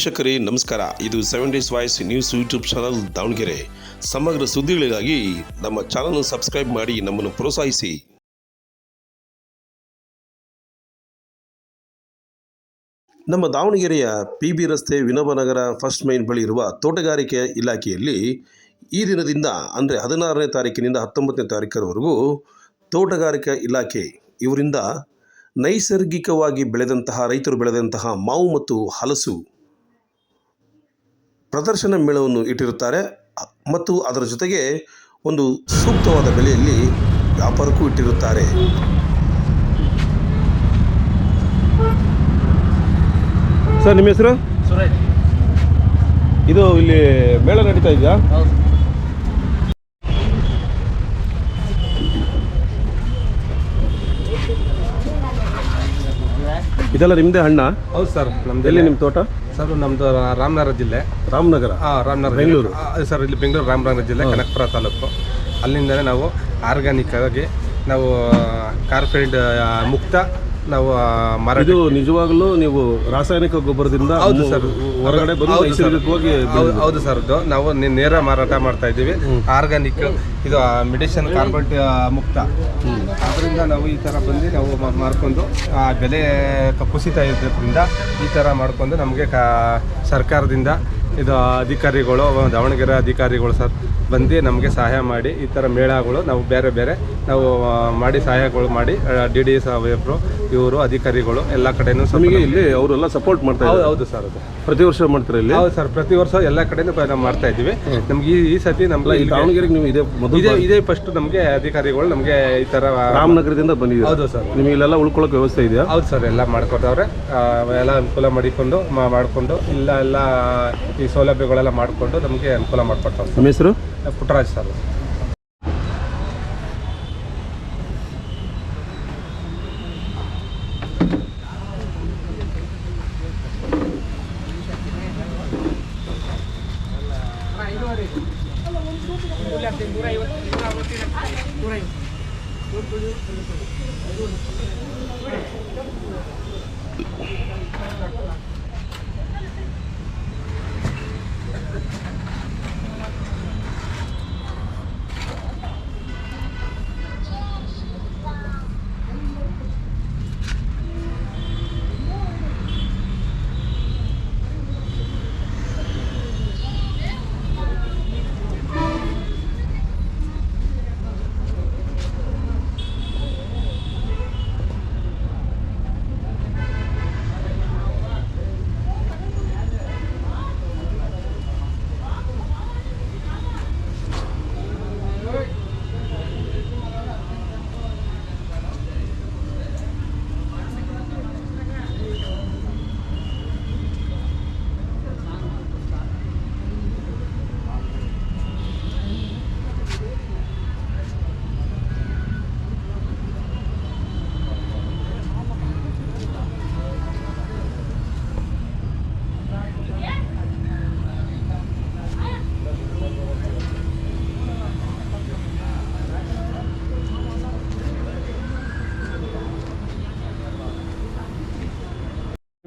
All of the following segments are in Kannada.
ವೀಕ್ಷಕರೇ, ನಮಸ್ಕಾರ. ಇದು seven days voice news YouTube channel Davanagere. ಸಮಗ್ರ ಸುದ್ದಿಗಳಿಗಾಗಿ ನಮ್ಮ ಚಾನಲ್ ಸಬ್ಸ್ಕ್ರೈಬ್ ಮಾಡಿ, ನಮ್ಮನ್ನು ಪ್ರೋತ್ಸಾಹಿಸಿ. ನಮ್ಮ ದಾವಣಗೆರೆಯ ಪಿ ಬಿ ರಸ್ತೆ ವಿನೋಬನಗರ ಫಸ್ಟ್ ಮೈನ್ ಬಳಿ ಇರುವ ತೋಟಗಾರಿಕೆ ಇಲಾಖೆಯಲ್ಲಿ ಈ ದಿನದಿಂದ, ಅಂದರೆ ಹದಿನಾರನೇ ತಾರೀಕಿನಿಂದ ಹತ್ತೊಂಬತ್ತನೇ ತಾರೀಕರವರೆಗೂ ತೋಟಗಾರಿಕಾ ಇಲಾಖೆ ಇವರಿಂದ ನೈಸರ್ಗಿಕವಾಗಿ ಬೆಳೆದಂತಹ, ರೈತರು ಬೆಳೆದಂತಹ ಮಾವು ಮತ್ತು ಹಲಸು ಪ್ರದರ್ಶನ ಮೇಳವನ್ನು ಇಟ್ಟಿರುತ್ತಾರೆ. ಮತ್ತು ಅದರ ಜೊತೆಗೆ ಒಂದು ಸೂಕ್ತವಾದ ಬೆಲೆಯಲ್ಲಿ ವ್ಯಾಪಾರಕ್ಕೂ ಇಟ್ಟಿರುತ್ತಾರೆ. ಸರ್ ನಿಮ್ಮ ಹೆಸರು? ಇದು ಇಲ್ಲಿ ಮೇಳ ನಡೀತಾ ಇದೆಯಾ? ಇದೆಲ್ಲ ನಿಮ್ಮದೇ ಹಣ್ಣ? ಹೌದು ಸರ್ ನಮ್ದು ಎಲ್ಲಿ ನಿಮ್ಮ ತೋಟ? ಸರ್ ನಮ್ದು ರಾಮನಗರ ಜಿಲ್ಲೆ. ರಾಮನಗರ? ಹಾಂ ರಾಮನಗರ ಬೆಂಗಳೂರು. ಸರ್ ಇಲ್ಲಿ ಬೆಂಗಳೂರು ರಾಮನಗರ ಜಿಲ್ಲೆ ಕನಕಪುರ ತಾಲೂಕು. ಅಲ್ಲಿಂದಲೇ ನಾವು ಆರ್ಗ್ಯಾನಿಕ್ ಆಗಿ ನಾವು ಕಾರ್ಪೆಟ್ ಮುಕ್ತ ನಾವು ಇದು ನಿಜವಾಗ್ಲೂ ನೀವು ರಾಸಾಯನಿಕ ಗೊಬ್ಬರದಿಂದ ಹೌದು ಸರ್. ಹೊರಗಡೆ ಬಂದು ಹೌದು ಸರ್. ನೈಸರ್ಗಿಕವಾಗಿ ಹೌದು ಸರ್. ಇದು ನಾವು ನೇರ ಮಾರಾಟ ಮಾಡ್ತಾ ಇದ್ದೀವಿ. ಆರ್ಗಾನಿಕ್ ಇದು ಮೆಡಿಸಿನ್ ಕಾರ್ಬನ್ ಮುಕ್ತ. ಅದರಿಂದ ನಾವು ಈ ಥರ ಬಂದು ನಾವು ಮಾರ್ಕೊಂಡು ಆ ಬೆಲೆ ಕುಸಿತ ಇರೋದ್ರಿಂದ ಈ ಥರ ಮಾಡ್ಕೊಂಡು ನಮಗೆ ಸರ್ಕಾರದಿಂದ ಇದು ಅಧಿಕಾರಿಗಳು ದಾವಣಗೆರೆ ಅಧಿಕಾರಿಗಳು ಸರ್ ಬಂದು ನಮಗೆ ಸಹಾಯ ಮಾಡಿ ಈ ಥರ ಮೇಳಗಳು ನಾವು ಬೇರೆ ಬೇರೆ ನಾವು ಮಾಡಿ ಸಹಾಯಗಳು ಮಾಡಿ ಡಿ ಡಿ ಸಾಹೇಬರು ಇವರು ಅಧಿಕಾರಿಗಳು ಎಲ್ಲ ಕಡೆನೂ ನಮಗೆ ಇಲ್ಲಿ ಅವರೆಲ್ಲ ಸಪೋರ್ಟ್ ಮಾಡ್ತಾ ಹೌದು ಇದ್ದಾರೆ? ಹೌದು ಸರ್ ಅದು. ಪ್ರತಿ ವರ್ಷ ಮಾಡ್ತಾರೆ ಇಲ್ಲಿ? ಹೌದು ಸರ್ ಪ್ರತಿ ವರ್ಷ ಎಲ್ಲ ಕಡೆಯೂ ನಾವು ಮಾಡ್ತಾ ಇದ್ದೀವಿ. ನಮ್ಗೆ ಈ ಈ ಸತಿ ನಮ್ಗೆ ಇಲ್ಲಿ ದಾವಣಗೆರೆಗೆ ನೀವು ಇದೇ ಮೊದಲು ಇದೇ ಇದೇ ಫಸ್ಟ್ ನಮಗೆ ಅಧಿಕಾರಿಗಳು ನಮಗೆ ಈ ಥರ ರಾಮನಗರದಿಂದ ಬಂದಿದೆ ಹೌದು ಸರ್. ನಿಮಗೆ ಇಲ್ಲೆಲ್ಲ ಉಳ್ಕೊಳ್ಳೋಕೆ ವ್ಯವಸ್ಥೆ ಇದೆಯಾ? ಹೌದು ಸರ್ ಎಲ್ಲ ಮಾಡ್ಕೊಡ್ತಾವ್ರೆ ಎಲ್ಲ ಅನುಕೂಲ ಮಾಡಿಕೊಂಡು ಮಾಡಿಕೊಂಡು ಇಲ್ಲ ಎಲ್ಲ ಈ ಸೌಲಭ್ಯಗಳೆಲ್ಲ ಮಾಡಿಕೊಂಡು ನಮಗೆ ಅನುಕೂಲ ಮಾಡಿಕೊಡ್ತಾರೆ ನಮ್ಮ ಹೆಸರು? Sir Puttaraj sir.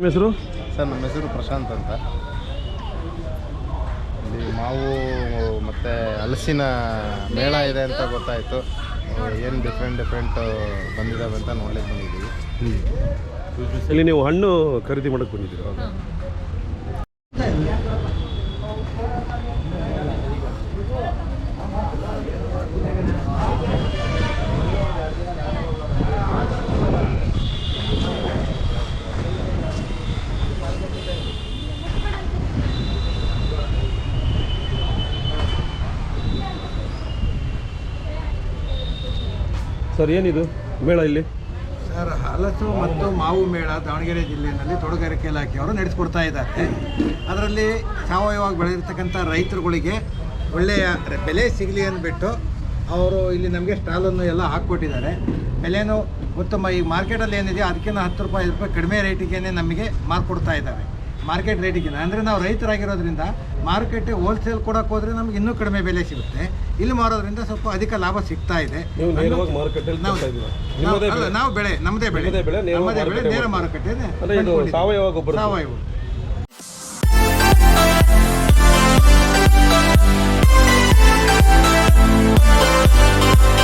ನಿಮ್ಮ ಹೆಸರು? ಸರ್ ನಮ್ಮ ಹೆಸರು ಪ್ರಶಾಂತ್ ಅಂತ. ಇಲ್ಲಿ ಮಾವು ಮತ್ತು ಹಲಸಿನ ಮೇಳ ಇದೆ ಅಂತ ಗೊತ್ತಾಯಿತು. ಏನು ಡಿಫ್ರೆಂಟ್ ಡಿಫ್ರೆಂಟ್ ಬಂದಿದ್ದಾವೆ ಅಂತ ನೋಡ್ಲಿಕ್ಕೆ ಬಂದಿದ್ದೀವಿ. ಇಲ್ಲಿ ನೀವು ಹಣ್ಣು ಖರೀದಿ ಮಾಡಕ್ಕೆ ಬಂದಿದ್ದೀರಾ? ಸರ್, ಏನಿದು ಮೇಳ ಇಲ್ಲಿ? ಸರ್, ಹಲಸು ಮತ್ತು ಮಾವು ಮೇಳ ದಾವಣಗೆರೆ ಜಿಲ್ಲೆಯಲ್ಲಿ ತೋಟಗಾರಿಕೆ ಇಲಾಖೆಯವರು ನಡೆಸ್ಕೊಡ್ತಾ ಇದ್ದಾರೆ. ಅದರಲ್ಲಿ ಸಾವಯವವಾಗಿ ಬೆಳೆದಿರ್ತಕ್ಕಂಥ ರೈತರುಗಳಿಗೆ ಒಳ್ಳೆಯ ಬೆಲೆ ಸಿಗಲಿ ಅಂದ್ಬಿಟ್ಟು ಅವರು ಇಲ್ಲಿ ನಮಗೆ ಸ್ಟಾಲನ್ನು ಎಲ್ಲ ಹಾಕ್ಕೊಟ್ಟಿದ್ದಾರೆ. ಬೆಲೆನೂ ಉತ್ತಮ ಈ ಮಾರ್ಕೆಟಲ್ಲಿ ಏನಿದೆ, ಅದಕ್ಕಿಂತ ಹತ್ತು ರೂಪಾಯಿ, ಐದು ರೂಪಾಯಿ ಕಡಿಮೆ ರೇಟಿಗೆ ನಮಗೆ ಮಾರ್ಕೊಡ್ತಾ ಇದ್ದಾರೆ. ಮಾರ್ಕೆಟ್ ರೇಟಿಗಿಂತ ಅಂದರೆ ನಾವು ರೈತರಾಗಿರೋದ್ರಿಂದ ಮಾರುಕಟ್ಟೆ ಹೋಲ್ಸೇಲ್ ಕೊಡೋಕೆ ಹೋದರೆ ನಮ್ಗೆ ಇನ್ನೂ ಕಡಿಮೆ ಬೆಲೆ ಸಿಗುತ್ತೆ. ಇಲ್ಲಿ ಮಾರೋದ್ರಿಂದ ಸ್ವಲ್ಪ ಅಧಿಕ ಲಾಭ ಸಿಗ್ತಾ ಇದೆ. ನಾವು ಬೆಳೆ ನಮ್ಮದೇ ಬೆಳೆ. ನಮ್ಮದೇ ಬೆಳೆ ನೇರ ಮಾರುಕಟ್ಟೆ ಸಾವಯವ ಸಾವಯವ ಗೊಬ್ಬರ. you.